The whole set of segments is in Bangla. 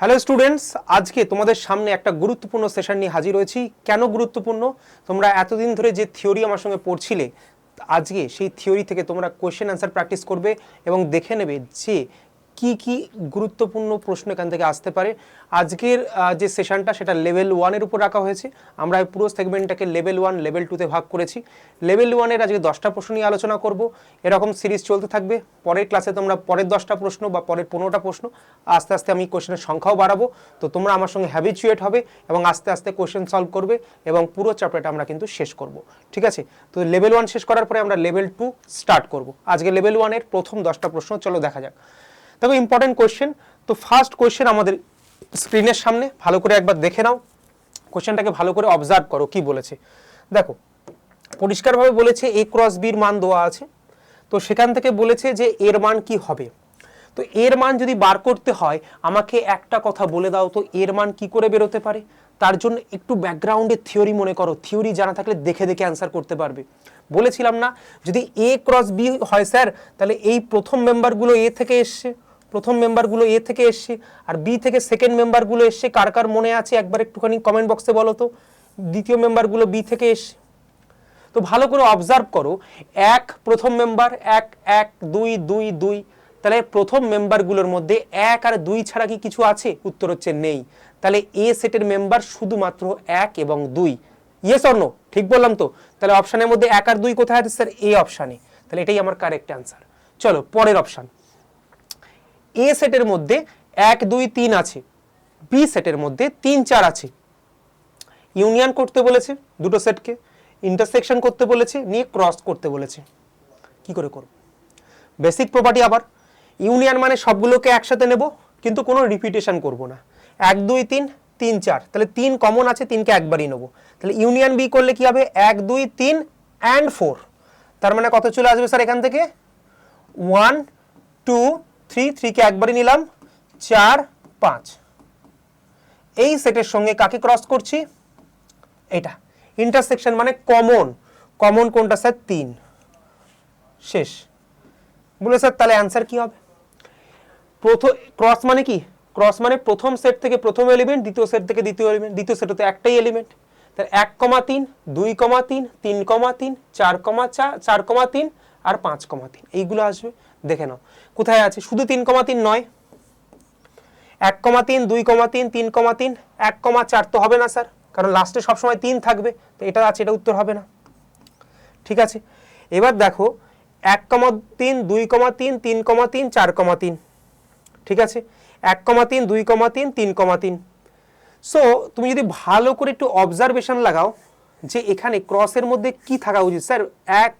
হ্যালো স্টুডেন্টস আজকে তোমাদের সামনে একটা গুরুত্বপূর্ণ সেশন নিয়ে হাজির হয়েছি। কেন গুরুত্বপূর্ণ? তোমরা এতদিন ধরে যে থিওরি আমার সঙ্গে পড়ছিলে, আজকে সেই থিওরি থেকে তোমরা কোয়েশ্চেন অ্যান্সার প্র্যাকটিস করবে এবং দেখে নেবে যে কি কি গুরুত্বপূর্ণ প্রশ্ন এখান থেকে আসতে পারে? আজকের যে সেশনটা সেটা লেভেল ওয়ানের উপর রাখা হয়েছে। আমরা পুরো সেগমেন্টটাকে লেভেল ওয়ান লেভেল টুতে ভাগ করেছি। লেভেল ওয়ানের আজকে দশটা প্রশ্ন নিয়ে আলোচনা করব। এরকম সিরিজ চলতে থাকবে। পরের ক্লাসে তোমরা পরের দশটা প্রশ্ন বা পরের পনেরোটা প্রশ্ন, আস্তে আস্তে আমি কোশ্চেনের সংখ্যাও বাড়াবো। তো তোমরা আমার সঙ্গে হ্যাবিচুয়েট হবে এবং আস্তে আস্তে কোশ্চেন সলভ করবে এবং পুরো চ্যাপ্টারটা আমরা কিন্তু শেষ করব। ঠিক আছে? তো লেভেল ওয়ান শেষ করার পরে আমরা লেভেল টু স্টার্ট করব। আজকে লেভেল ওয়ানের প্রথম দশটা প্রশ্ন, চলো দেখা যাক। দেখো ইম্পর্টেন্ট কোয়েশ্চেন তো ফার্স্ট কোয়েশ্চেন আমাদের স্ক্রিনের সামনে, ভালো করে একবার দেখে নাও। কোয়েশ্চেনটাকে ভালো করে অবজার্ভ করো, কি বলেছে। দেখো, পরিষ্কারভাবে বলেছে এ ক্রস বির মান দেওয়া আছে। তো সেখান থেকে বলেছে যে এর মান কি হবে? তো এর মান যদি বার করতে হয়, আমাকে একটা কথা বলে দাও তো, এর মান কি করে বেরোতে পারে? তার জন্য একটু ব্যাকগ্রাউন্ডে থিওরি মনে করো। থিওরি জানা থাকলে দেখে দেখে অ্যান্সার করতে পারবে। বলেছিলাম না, যদি এ ক্রস বি হয় স্যার তাহলে এই প্রথম মেম্বারগুলো এ থেকে এসছে। প্রথম মেম্বারগুলো এ থেকে এসছে আর বি থেকে সেকেন্ড মেম্বারগুলো এসছে। কার কার মনে আছে? একবার একটুখানি কমেন্ট বক্সে বলো তো। দ্বিতীয় মেম্বারগুলো বি থেকে এসছে। তো ভালো করে অবজার্ভ করো। এক প্রথম মেম্বার এক এক, দুই দুই দুই। তাহলে প্রথম মেম্বারগুলোর মধ্যে এক আর দুই ছাড়া কি কিছু আছে? উত্তর হচ্ছে নেই। তাহলে এ সেটের মেম্বার শুধুমাত্র এক এবং দুই। ইয়েস অর নো ঠিক বললাম তো? তাহলে অপশানের মধ্যে এক আর দুই কোথায় আছে? Sir A. অপশানে তাহলে এটাই আমার কারেক্ট অ্যান্সার চলো, পরের অপশান এ সেটের মধ্যে এক, দুই, তিন আছে। বি সেটের মধ্যে তিন, চার আছে। ইউনিয়ন করতে বলেছে দুটো সেটকে। ইন্টারসেকশন করতে বলেছে, নিয়ে ক্রস করতে বলেছে। কি করে করব? বেসিক প্রপার্টি আবার। ইউনিয়ন মানে সবগুলোকে একসাথে নেব, কিন্তু কোনো রিপিটেশন করব না। এক, দুই, তিন তিন, চার। তাহলে তিন কমন আছে, তিনকে একবারই নেব। তাহলে ইউনিয়ন বি করলে কি হবে? এক, দুই, তিন অ্যান্ড ফোর তার মানে কত চলে আসবে স্যার এখান থেকে? ওয়ান টু থ্রি থ্রিকে একবারই নিলাম। চার, পাঁচ। এই সেটের সঙ্গে কাকে ক্রস করছি? এটা। ইন্টারসেকশন মানে কমন কমন কোনটা স্যার তিন। শেষ। বলে স্যার তাহলে অ্যান্সার কি হবে? প্রথম ক্রস মানে কি? ক্রস মানে প্রথম সেট থেকে প্রথম এলিমেন্ট দ্বিতীয় সেট থেকে দ্বিতীয় এলিমেন্ট দ্বিতীয় সেট হতে একটাই এলিমেন্ট তাহলে এক কমা তিন, দুই কমা তিন তিন কমা তিন, চার কমা চার চার কমা তিন আর পাঁচ কমা তিন। এইগুলো আসবে। দেখে নাও। কোথায় আছে? শুধু তিন কমা তিন নয়। এক কমা তিন, দুই কমা তিন তিন কমা তিন, এক কমা চার তো হবে না, স্যার। কারণ লাস্টে সবসময় তিন থাকবে। তো এটা আছে, এটা উত্তর হবে না। ঠিক আছে? এবার দেখো, এক কমা তিন, দুই কমা তিন তিন কমা তিন, চার কমা তিন। ঠিক আছে? এক কমা তিন, দুই কমা তিন তিন কমা তিন। সো তুমি যদি ভালো করে একটু অবজারভেশন লাগাও যে এখানে ক্রসের মধ্যে কি থাকা উচিত? স্যার, এক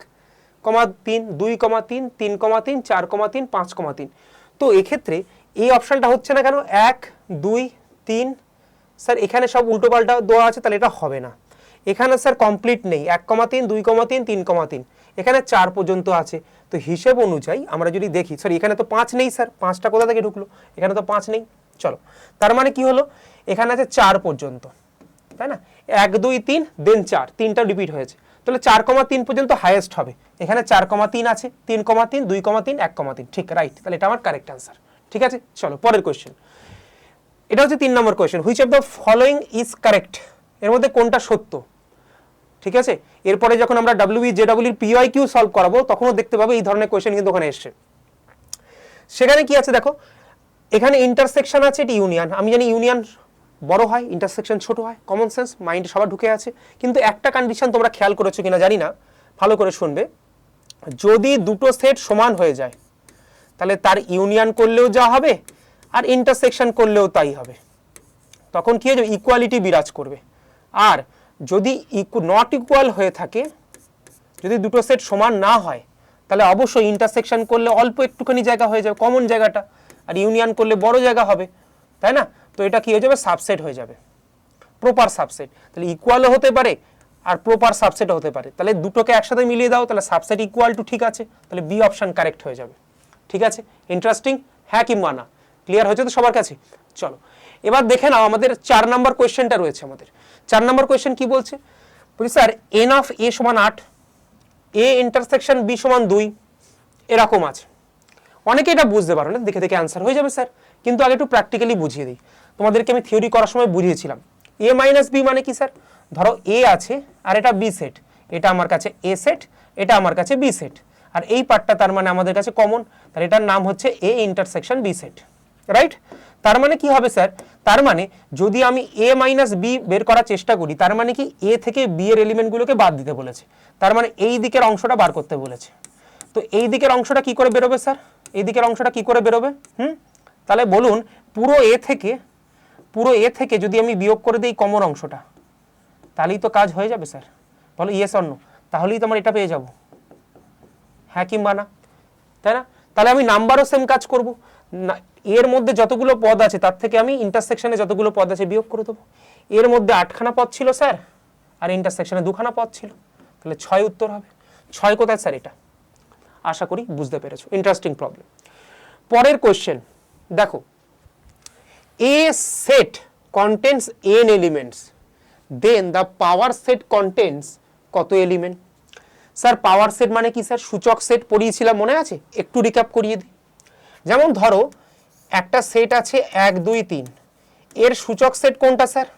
কমা তিন, দুই কমা তিন তিন কমা তিন, চার কমা তিন, পাঁচ কমা তিন। তো এক্ষেত্রে এই অপশানটা হচ্ছে না কেন? এক, দুই, তিন। স্যার, এখানে সব উল্টোপাল্টা দেওয়া আছে, তাহলে এটা হবে না। এখানে স্যার কমপ্লিট নেই। এক কমা তিন, দুই কমা তিন তিন কমা তিন। এখানে চার পর্যন্ত আছে। তো হিসেব অনুযায়ী আমরা যদি দেখি, স্যার, এখানে তো পাঁচ নেই, স্যার। পাঁচটা কোথা থেকে ঢুকলো? এখানে তো পাঁচ নেই। চলো। তার মানে কি হলো? এখানে আছে চার পর্যন্ত। তাই না? এক, দুই, তিন দেন চার। তিনটা রিপিট হয়েছে। তাহলে চার কমা তিন পর্যন্ত হাইয়েস্ট হবে। এখানে চার কমা তিন আছে, তিন কমা তিন, দুই কমা তিন, এক কমা তিন। ঠিক রাইট তাহলে এটা আমার কারেক্ট অ্যান্সার ঠিক আছে? চলো, পরের কোয়েশ্চেন এটা হচ্ছে তিন number question which of the following is correct এর মধ্যে কোনটা সত্য? ঠিক আছে? এরপরে যখন আমরা ডাব্লিউ জে ডাব্লিউর পিওয়াই কিউ সলভ করাবো, তখনও দেখতে পাবো এই ধরনের কোয়েশ্চেন কিন্তু ওখানে এসছে। সেখানে কি আছে দেখো? এখানে ইন্টারসেকশন আছে, এটি ইউনিয়ন আমি জানি ইউনিয়ন বড় হয় ইন্টারসেকশন ছোট হয় কমন সেন্স মাইন্ডে সবার ঢুকে আছে। কিন্তু একটা কন্ডিশন তোমরা খেয়াল করেছ কিনা জানি না, ভালো করে শুনবে। যদি দুটো সেট সমান হয়ে যায়, তাহলে তার ইউনিয়ন করলেও যা হবে, আর ইন্টারসেকশন করলেও তাই হবে। তখন কি হয়ে ইকুয়ালিটি বিরাজ করবে। আর যদি ইকু নট ইকুয়াল হয়ে থাকে, যদি দুটো সেট সমান না হয়, তাহলে অবশ্যই ইন্টারসেকশন করলে অল্প একটুখানি জায়গা হয়ে যাবে কমন জায়গাটা। আর ইউনিয়ন করলে বড় জায়গা হবে, তাই না? তো এটা কি হয়ে যাবে? সাবসেট হয়ে যাবে। প্রপার সাবসেট তাহলে ইকুয়ালও হতে পারে আর প্রপার সাবসেটও হতে পারে। তাহলে দুটোকে একসাথে মিলিয়ে দাও, তাহলে সাবসেট ইকুয়াল টু ঠিক আছে। তাহলে বি অপশন কারেক্ট হয়ে যাবে। ঠিক আছে? ইন্টারেস্টিং হ্যাঁ কিংবা না ক্লিয়ার হয়েছে তো সবার কাছে? চলো। এবার দেখে নাও আমাদের চার নম্বর কোয়েশ্চেনটা রয়েছে আমাদের। চার নম্বর কোয়েশ্চেন কি বলছে? বলছি, স্যার এন অফ এ সমান আট এ ইন্টারসেকশন বি সমান দুই, এরকম আছে। অনেকে এটা বুঝতে পারো না। দেখে দেখে অ্যান্সার হয়ে যাবে, স্যার। কিন্তু আগে একটু প্র্যাকটিক্যালি বুঝিয়ে দিই। তোমাদেরকে আমি থিওরি করার সময় বুঝিয়েছিলাম। এ মাইনাস বি মানে কি স্যার ধরো এ আছে আর এটা বি সেট এটা আমার কাছে এ সেট এটা আমার কাছে বি সেট আর এই পার্টটা তার মানে আমাদের কাছে কমন তার এটার নাম হচ্ছে A intersection B set right তার মানে কি হবে স্যার তার মানে যদি আমি এ মাইনাস বি বের করার চেষ্টা করি, তার মানে কি এ থেকে বি এর এলিমেন্টগুলোকে বাদ দিতে বলেছে। তার মানে এই দিকের অংশটা বার করতে বলেছে। তো এই দিকের অংশটা কি করে বেরোবে স্যার এই দিকের অংশটা কি করে বেরোবে? হুম? তাহলে বলুন, পুরো এ থেকে পুরো এ থেকে যদি আমি বিয়োগ করে দিই কমন অংশটা, তাহলেই তো কাজ হয়ে যাবে স্যার। বলো ইয়েস অন্য তাহলেই তো আমার এটা পেয়ে যাব। হ্যাঁ কিংবা না? তাই না? তাহলে আমি নাম্বারও সেম কাজ করব। এর মধ্যে যতগুলো পদ আছে, তার থেকে আমি ইন্টারসেকশনে যতগুলো পদ আছে বিয়োগ করে দেবো। এর মধ্যে আটখানা পদ ছিল স্যার, আর ইন্টারসেকশনে দুখানা পদ ছিল। তাহলে ছয় উত্তর হবে। ছয় কোথায় স্যার এটা? আশা করি বুঝতে পেরেছ। ইন্টারেস্টিং প্রবলেম পরের কোয়েশ্চেন দেখো a set contains n elements then the power set contains কত এলিমেন্ট স্যার পাওয়ার সেট মানে কি স্যার সূচক সেট পড়িয়েছিলাম, মনে আছে? একটু রিক্যাপ করিয়ে দিই। যেমন ধরো, একটা সেট আছে এক, দুই, তিন। এর সূচক সেট কোনটা স্যার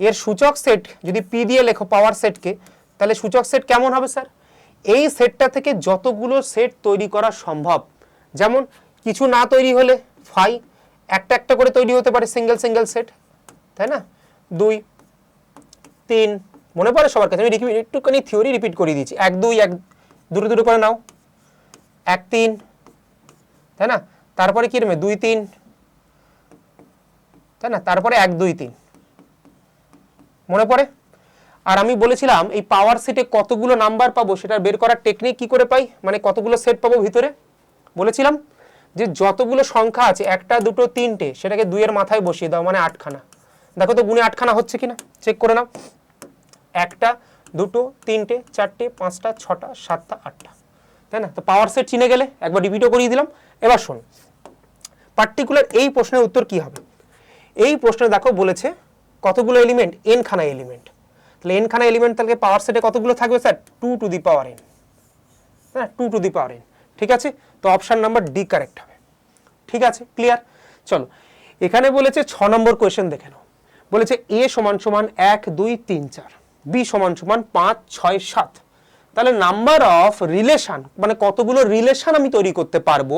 এর সূচক সেট যদি পি দিয়ে লেখো পাওয়ার সেটকে তাহলে সূচক সেট কেমন হবে স্যার এই সেটটা থেকে যতগুলো সেট তৈরি করা সম্ভব। যেমন, কিছু না তৈরি হলে ফাই একটা একটা করে তৈরি হতে পারে সিঙ্গেল সিঙ্গেল সেট তাই না? দুই, তিন, মনে পড়ে সবার কাছে, আমি একটুখানি থিওরি রিপিট করে দিয়েছি এক, দুই, এক, দুটো দুটো করে নাও। এক, তিন, তাই না? তারপরে কি রকম দুই, তিন, তাই না? তারপরে এক, দুই, তিন। মনে পড়ে? আর আমি বলেছিলাম, এই পাওয়ার সেটে কতগুলো নাম্বার পাবো সেটা বের করার টেকনিক কি করে পাই? মানে কতগুলো সেট পাবো ভিতরে? বলেছিলাম। যে যতগুলো সংখ্যা আছে, একটা, দুটো, তিনটে, সেটাকে দুইয়ের মাথায় বসিয়ে দাও মানে আটখানা। দেখো তো গুণে আটখানা হচ্ছে কিনা? চেক করে নাও। একটা, দুটো, তিনটে, চারটে, পাঁচটা, ছটা, সাতটা, আটটা। তাই না? তো পাওয়ার সেট চিনে গেলে, একবার রিপিটও করিয়ে দিলাম। এবার শোন পার্টিকুলার এই প্রশ্নের উত্তর কি হবে? এই প্রশ্নে দেখো বলেছে কতগুলো এলিমেন্ট এন খানা এলিমেন্ট তাহলে এন খানা এলিমেন্ট তাহলে পাওয়ার সেটে কতগুলো থাকবে sir two to the power N হ্যাঁ two to the power N ঠিক আছে? তো অপশান নাম্বার ডি কারেক্ট হবে। ঠিক আছে? ক্লিয়ার চলো, এখানে বলেছে ছ নম্বর কোয়েশ্চেন দেখে নাও। বলেছে এ সমান সমান এক, দুই, তিন, চার। বি সমান সমান পাঁচ, ছয়, সাত। তাহলে নাম্বার অফ রিলেশন মানে কতগুলো রিলেশন আমি তৈরি করতে পারব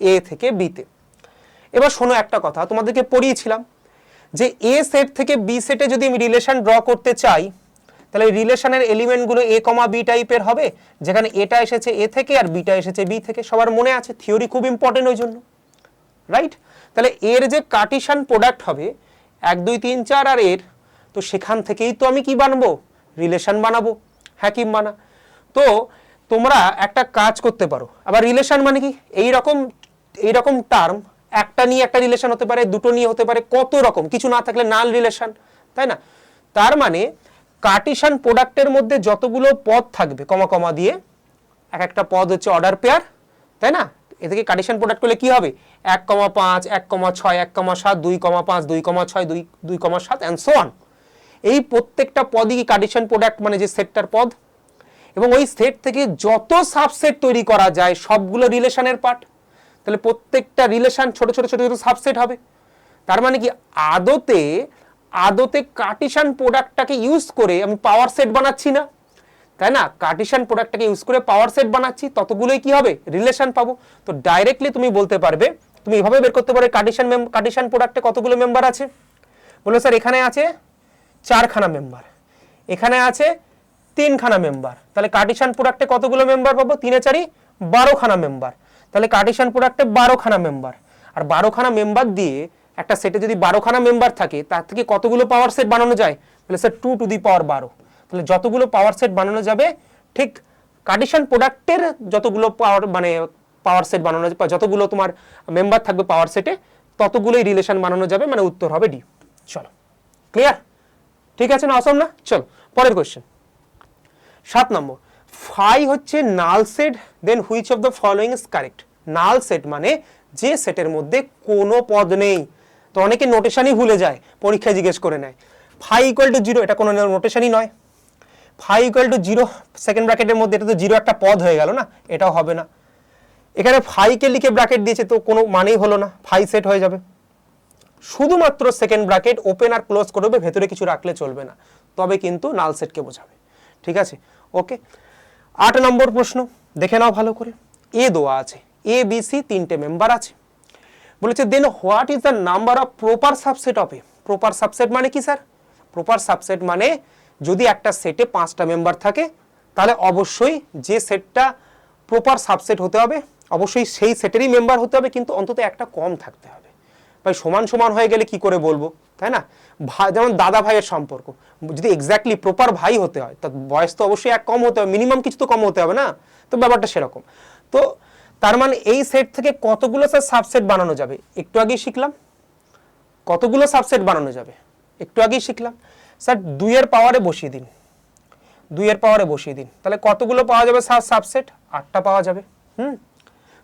এ থেকে বিতে এবার শোনো একটা কথা, তোমাদেরকে পড়িয়েছিলাম যে এ সেট থেকে বি সেটে যদি আমি রিলেশন ড্র করতে চাই তাহলে রিলেশনের এলিমেন্টগুলো এ কমা বি টাইপের হবে, যেখানে এটা এসেছে এ থেকে আর বিটা এসেছে বি থেকে, সবার মনে আছে, থিওরি খুব ইম্পর্টেন্ট ওই জন্য রাইট তাহলে এর যে কার্টিশান প্রোডাক্ট হবে, এক, দুই, তিন, চার আর এর, তো সেখান থেকেই তো আমি কি বানাবো? রিলেশন বানাবো হ্যাঁ কি বানা। তো তোমরা একটা কাজ করতে পারো, আবার রিলেশন মানে কি? এই রকম এই রকম টার্ম, একটা নিয়ে একটা রিলেশন হতে পারে, দুটো নিয়ে হতে পারে, কত রকম, কিছু না থাকলে নাল রিলেশন, তাই না? তার মানে কার্টিশান প্রোডাক্টের মধ্যে যতগুলো পদ থাকবে কমা কমা দিয়ে এক একটা পদ হচ্ছে অর্ডার পেয়ার তাই না এ থেকে কার্টিশান প্রোডাক্ট করলে কি হবে এক কমা পাঁচ এক কমা ছয় এক কমা সাত দুই কমা পাঁচ দুই কমা ছয় দুই দুই কমা সাত অ্যান্ড সো এই প্রত্যেকটা পদই কি কার্টিশান প্রোডাক্ট মানে যে সেটটার পদ এবং ওই সেট থেকে যত সাবসেট তৈরি করা যায় সবগুলো রিলেশনের পার্ট তাহলে প্রত্যেকটা রিলেশন ছোট ছোট ছোট ছোট সাবসেট হবে তার মানে কি আদতে আদতে কার্টিশান প্রোডাক্টটাকে ইউজ করে আমি পাওয়ার সেট বানাচ্ছি না। তাই না? কার্টিশান প্রোডাক্টটাকে ইউজ করে পাওয়ার সেট বানাচ্ছি, ততগুলোই কি হবে? রিলেশন পাবো। তো ডাইরেক্টলি তুমি বলতে পারবে, তুমি এভাবে বের করতে পারো কার্টিশান কার্টিশান প্রোডাক্টে কতগুলো মেম্বার আছে? বলো স্যার, এখানে আছে চারখানা মেম্বার এখানে আছে তিনখানা মেম্বার তাহলে কার্টিশান প্রোডাক্টে কতগুলো মেম্বার পাবো? তিনে চারি, বারোখানা মেম্বার তাহলে কার্টিশান প্রোডাক্টে বারোখানা মেম্বার আর বারোখানা মেম্বার দিয়ে একটা সেটে যদি বারোখানা মেম্বার থাকে, তার থেকে কতগুলো পাওয়ার সেট বানানো যায়? তাহলে sir two to the power বারো। তাহলে যতগুলো পাওয়ার সেট বানানো যাবে, ঠিক কার্টিশান প্রোডাক্টের যতগুলো পাওয়ার মানে পাওয়ার সেট বানানো যাবে, যতগুলো তোমার মেম্বার থাকবে পাওয়ার সেটে ততগুলোই রিলেশন বানানো যাবে মানে উত্তর হবে ডি চলো। ক্লিয়ার ঠিক আছে না অসম না? চলো, পরের কোয়েশ্চেন সাত নম্বর। ফাই হচ্ছে null set then which of the following is correct null set মানে যে সেটের মধ্যে কোনো পদ নেই। তো অনেকে নোটেশানই ভুলে যায়, পরীক্ষায় জিজ্ঞেস করে নেয়। ফাই ইকুয়াল টু জিরো এটা কোনো নোটেশানই নয়। Phi equal to zero second ব্র্যাকেটের মধ্যে এটা তো জিরো একটা পদ হয়ে গেল না, এটাও হবে না। এখানে ফাইকে লিখে ব্র্যাকেট দিয়েছে, তো কোনো মানেই হলো না ফাই সেট হয়ে যাবে। শুধুমাত্র সেকেন্ড ব্র্যাকেট ওপেন আর ক্লোজ করবে ভেতরে কিছু রাখলে চলবে না। তবে কিন্তু নাল সেটকে বোঝাবে। ঠিক আছে? ওকে আট নম্বর প্রশ্ন, দেখে নাও ভালো করে। এ দেওয়া আছে। এ বি সি তিনটে মেম্বার আছে। বলেছে then what is the number of proper subset of A proper subset মানে কি, স্যার? প্রপার সাবসেট মানে যদি একটা সেটে পাঁচটা মেম্বার থাকে, তাহলে অবশ্যই যে সেটটা প্রপার সাবসেট হতে হবে, অবশ্যই সেই সেটেরই মেম্বার হতে হবে, কিন্তু অন্তত একটা কম থাকতে হবে। ভাই, সমান সমান হয়ে গেলে কি করে বলব, তাই না? ভাই যেমন দাদা ভাইয়ের সম্পর্ক, যদি এক্স্যাক্টলি প্রপার ভাই হতে হয়, তা বয়স তো অবশ্যই এক কম হতে হবে মিনিমাম কিছু তো কম হতে হবে না? তো ব্যাপারটা সেরকম। তো তার মানে এই সেট থেকে কতগুলো স্যার সাবসেট বানানো যাবে? একটু আগেই শিখলাম। কতগুলো সাবসেট বানানো যাবে? একটু আগেই শিখলাম। স্যার দুইয়ের পাওয়ারে বসিয়ে দিন। দুইয়ের পাওয়ারে বসিয়ে দিন। তাহলে কতগুলো পাওয়া যাবে স্যার সাবসেট আটটা পাওয়া যাবে। হুম?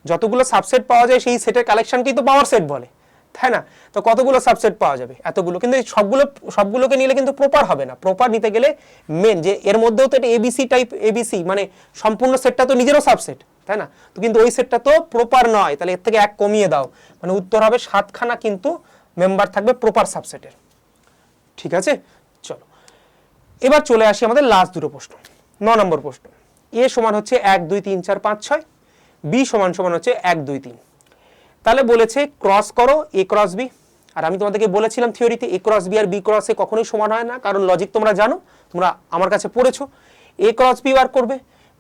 যতগুলো সাবসেট পাওয়া যায়, সেই সেটের কালেকশনকেই তো পাওয়ার সেট বলে। তাই না? তো কতগুলো সাবসেট পাওয়া যাবে? এতগুলো। কিন্তু সবগুলো, সবগুলোকে নিলে কিন্তু প্রপার হবে না। প্রপার নিতে গেলে মেন যে, এর মধ্যেও তো এটা এবিসি টাইপ এবিসি মানে সম্পূর্ণ সেটটা তো নিজেরও সাবসেট তাই না? তো কিন্তু ওই সেটটা তো প্রপার নয়। তাহলে এর থেকে এক কমিয়ে দাও। মানে উত্তর হবে সাতখানা কিন্তু মেম্বার থাকবে প্রপার সাবসেটের ঠিক আছে? চলো। এবার চলে আসি আমাদের লাস্ট দুটো প্রশ্ন। ন নম্বর প্রশ্ন। এ সমান হচ্ছে এক, দুই, তিন, চার, পাঁচ, ছয়। বি সমান সমান হচ্ছে এক, দুই, তিন। তাহলে বলেছে ক্রস করো এ ক্রস বি। আর আমি তোমাদেরকে বলেছিলাম থিওরিতে এ ক্রস বি আর বি ক্রসে কখনোই সমান হয় না। কারণ লজিক তোমরা জানো, তোমরা আমার কাছে পড়েছো। এ ক্রস বি বার করবে।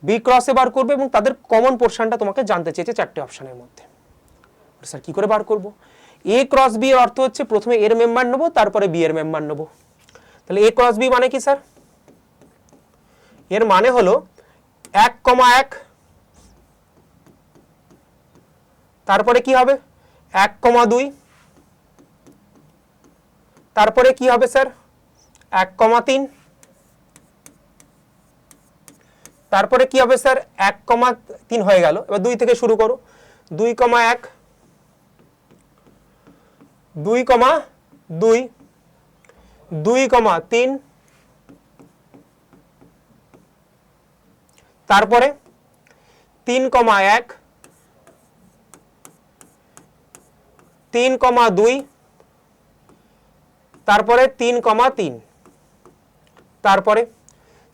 বি ক্রসে বার করবে এবং তাদের কমন পোর্শনটা তোমাকে জানতে চেয়েছে চারটে অপশনের মধ্যে। স্যার, কি করে বার করব? এ ক্রস বি এর অর্থ হচ্ছে প্রথমে এর মেম্বার নেব, তারপরে বি এর মেম্বার নেব। তাহলে এ ক্রস বি মানে কি, স্যার? এর মানে হলো এক কমা এক, তারপরে কি হবে? এক কমা দুই, তারপরে কি হবে, স্যার? এক কমা তিন তারপরে কি হবে স্যার? এক কমা তিন হয়ে গেল। এবার দুই থেকে শুরু করো। দুই কমা এক, দুই কমা দুই দুই কমা তিন, তারপরে তিন কমা এক, তিন কমা দুই, তারপরে তিন কমা তিন, তারপরে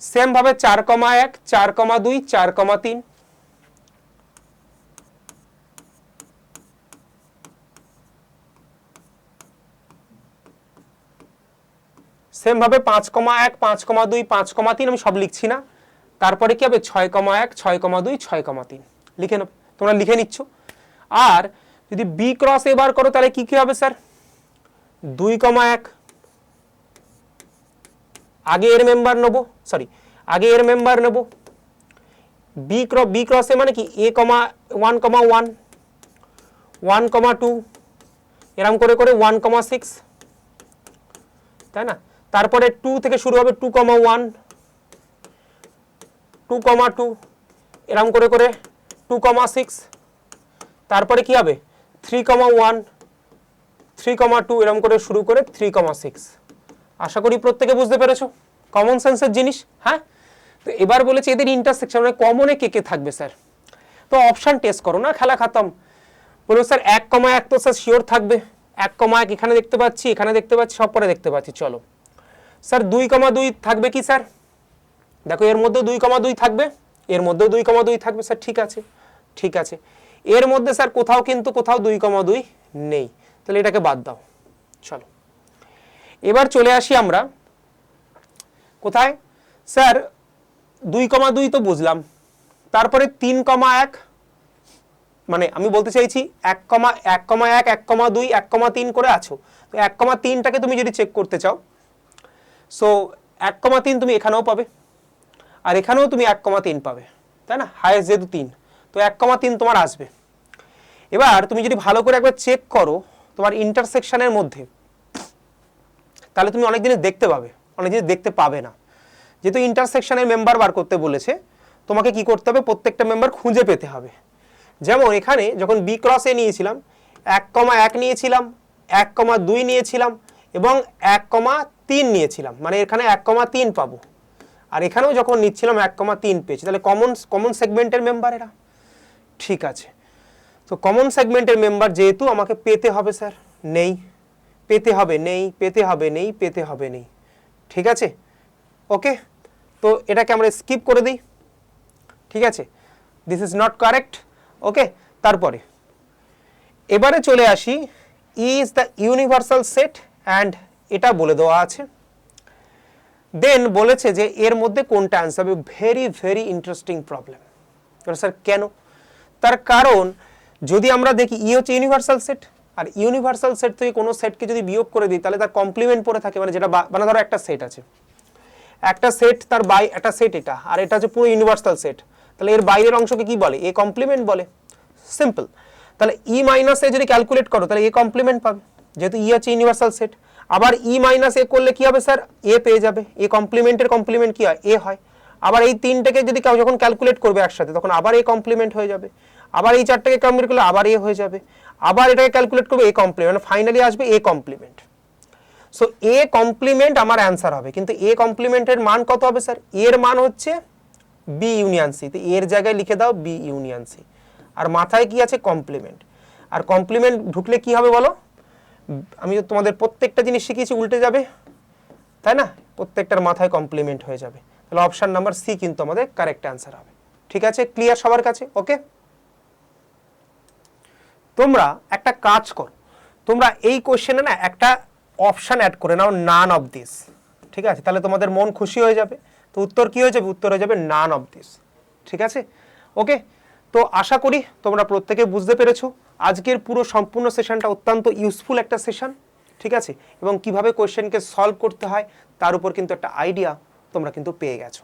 সেম ভাবে চার কমা এক, চার কমা দুই, চার কমা তিন। সেম ভাবে পাঁচ কমা এক, পাঁচ কমা দুই, পাঁচ কমা তিন আমি সব লিখছি না। তারপরে কি হবে? ছয় কমা এক, ছয় কমা দুই, ছয় কমা তিন। লিখে নেবে তোমরা লিখে নিচ্ছ। আর যদি বি ক্রস এবার করো, তাহলে কি কি হবে, স্যার? দুই কমা এক আগে এর মেম্বার নেব সরি আগে এর মেম্বার নেব। বি ক্র বি ক্রসে মানে কি? A comma one comma one one comma two এরম করে করে ওয়ান কমা সিক্স তাই না? তারপরে টু থেকে শুরু হবে two comma one two comma two এরম করে করে টু কমা সিক্স তারপরে কি হবে? Three comma one three comma two এরম করে শুরু করে থ্রি কমা সিক্স আশা করি প্রত্যেকে বুঝতে পেরেছ। কমন সেন্সের জিনিস হ্যাঁ? তো এবার বলেছে এদের ইন্টারসেকশন মানে কমনে কে কে থাকবে স্যার তো অপশান টেস্ট করো, না? খেলা খাতাম। বলব স্যার এক কমা এক তো স্যার শিওর থাকবে। এক কমা এক এখানে দেখতে পাচ্ছি, এখানে দেখতে পাচ্ছি, সব পরে দেখতে পাচ্ছি, চলো। স্যার দুই কমা দুই থাকবে কি স্যার দেখো, এর মধ্যে দুই কমা দুই থাকবে, এর মধ্যেও দুই কমা দুই থাকবে স্যার ঠিক আছে ঠিক আছে। এর মধ্যে স্যার কোথাও কিন্তু কোথাও দুই কমা দুই নেই। তাহলে এটাকে বাদ দাও। চলো। এবার চলে আসি আমরা। কোথায়? স্যার, দুই কমা দুই তো বুঝলাম। তারপরে তিন কমা এক মানে আমি বলতে চাইছি এক কমা এক কমা এক এক কমা দুই, এক কমা তিন করে আছো। তো এক কমা তিনটাকে তুমি যদি চেক করতে চাও সো এক কমা তিন তুমি এখানেও পাবে, আর এখানেও তুমি এক কমা তিন পাবে, তাই না? হায়েস্ট যেহেতু তিন, তো এক কমা তিন তোমার আসবে। এবার তুমি যদি ভালো করে একবার চেক করো তোমার ইন্টারসেকশনের মধ্যে তাহলে তুমি অনেক জিনিস দেখতে পাবে অনেক জিনিস দেখতে পাবে না। যেহেতু ইন্টারসেকশনের মেম্বার বার করতে বলেছে, তোমাকে কি করতে হবে? প্রত্যেকটা মেম্বার খুঁজে পেতে হবে। যেমন এখানে যখন বি ক্রসে নিয়েছিলাম, এক কমা এক নিয়েছিলাম, এক কমা দুই নিয়েছিলাম এবং এক কমা তিন নিয়েছিলাম। মানে এখানে এক কমা তিন পাবো। আর এখানেও যখন নিচ্ছিলাম, এক কমা তিন পেয়েছি। তাহলে কমন কমন সেগমেন্টের মেম্বার এরা? ঠিক আছে। তো কমন সেগমেন্টের মেম্বার যেহেতু আমাকে পেতে হবে, স্যার, নেই। পেতে হবে নেই, পেতে হবে নেই, পেতে হবে নেই। ঠিক আছে? ওকে তো এটাকে আমরা স্কিপ করে দিই। ঠিক আছে? This is not correct okay তারপরে, এবারে চলে আসি। Is the universal set and এটা বলে দেওয়া আছে। দেন বলেছে যে এর মধ্যে কোনটা অ্যান্সার হবে? Very very interesting problem sir কেন? তার কারণ, যদি আমরা দেখি ই হচ্ছে ইউনিভার্সাল সেট আর ইউনিভার্সাল সেট থেকে কোনো সেটকে যদি বিয়োগ করে দিই, তাহলে তার কমপ্লিমেন্ট পড়ে থাকে মানে যেটা মানে ধরো একটা সেট আছে। একটা সেট তার বাই একটা সেট এটা, আর এটা হচ্ছে পুরো ইউনিভার্সাল সেট তাহলে এর বাইরের অংশকে কি বলে? এ কমপ্লিমেন্ট বলে। সিম্পল তাহলে ই মাইনাস এ যদি ক্যালকুলেট করো, তাহলে এ কমপ্লিমেন্ট পাবে। যেহেতু ই হচ্ছে ইউনিভার্সাল সেট আবার ই মাইনাস এ করলে কি হবে, স্যার? এ পেয়ে যাবে। এ কমপ্লিমেন্টের কমপ্লিমেন্ট কি হয়? এ হয়। আবার এই তিনটাকে যদি যখন ক্যালকুলেট করবে একসাথে, তখন আবার এ কমপ্লিমেন্ট হয়ে যাবে। আবার এই চারটাকে কমপ্লিট করলে আবার এ হয়ে যাবে। আবার এটাকে ক্যালকুলেট করবে এ কমপ্লিমেন্ট ফাইনালি আসবে A complement so A complement আমার অ্যান্সার হবে, কিন্তু এ কমপ্লিমেন্টের মান কত হবে স্যার এর মান হচ্ছে বি ইউনিয়ন সি তো এর জায়গায় লিখে দাও বি ইউনিয়ন সি আর মাথায় কি আছে? কমপ্লিমেন্ট আর কমপ্লিমেন্ট ঢুকলে কি হবে বলো? আমি তো তোমাদের প্রত্যেকটা জিনিস শিখিয়েছি, উল্টে যাবে। তাই না? প্রত্যেকটার মাথায় কমপ্লিমেন্ট হয়ে যাবে। তাহলে অপশান নাম্বার সি কিন্তু আমাদের কারেক্ট অ্যান্সার হবে। ঠিক আছে? ক্লিয়ার সবার কাছে? ওকে তোমরা একটা কাজ করো। তোমরা এই কোশ্চেনে না একটা অপশান অ্যাড করে নাও নান অফ দিস ঠিক আছে? তাহলে তোমাদের মন খুশি হয়ে যাবে। তো উত্তর কি হয়ে যাবে? উত্তর হয়ে যাবে নান অফ দিস ঠিক আছে? ওকে তো আশা করি তোমরা প্রত্যেকে বুঝতে পেরেছ। আজকের পুরো সম্পূর্ণ সেশনটা অত্যন্ত ইউজফুল একটা সেশন ঠিক আছে? এবং কীভাবে কোশ্চেনকে সলভ করতে হয়, তার উপর কিন্তু একটা আইডিয়া তোমরা কিন্তু পেয়ে গেছো।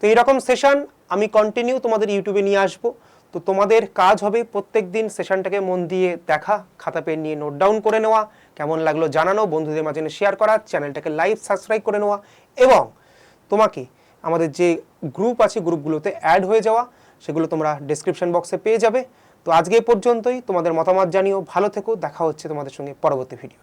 তো এরকম সেশন আমি কন্টিনিউ তোমাদের ইউটিউবে নিয়ে আসব। তো তোমাদের কাজ হবে প্রত্যেক দিন সেশনটাকে মন দিয়ে দেখা, খাতা, পেন নিয়ে নোট ডাউন করে নেওয়া। কেমন লাগল জানানো, বন্ধুদের মাঝে শেয়ার করা, চ্যানেলটাকে লাইভ সাবস্ক্রাইব করে নেওয়া এবং তোমাকে আমাদের যে গ্রুপ আছে গ্রুপগুলোতে অ্যাড হয়ে যাওয়া, সেগুলো তোমরা ডেসক্রিপশন বক্সে পেয়ে যাবে। তো আজকে পর্যন্তই। তোমাদের মতামত জানিও। ভালো থেকো। দেখা হচ্ছে তোমাদের সঙ্গে পরবর্তী ভিডিও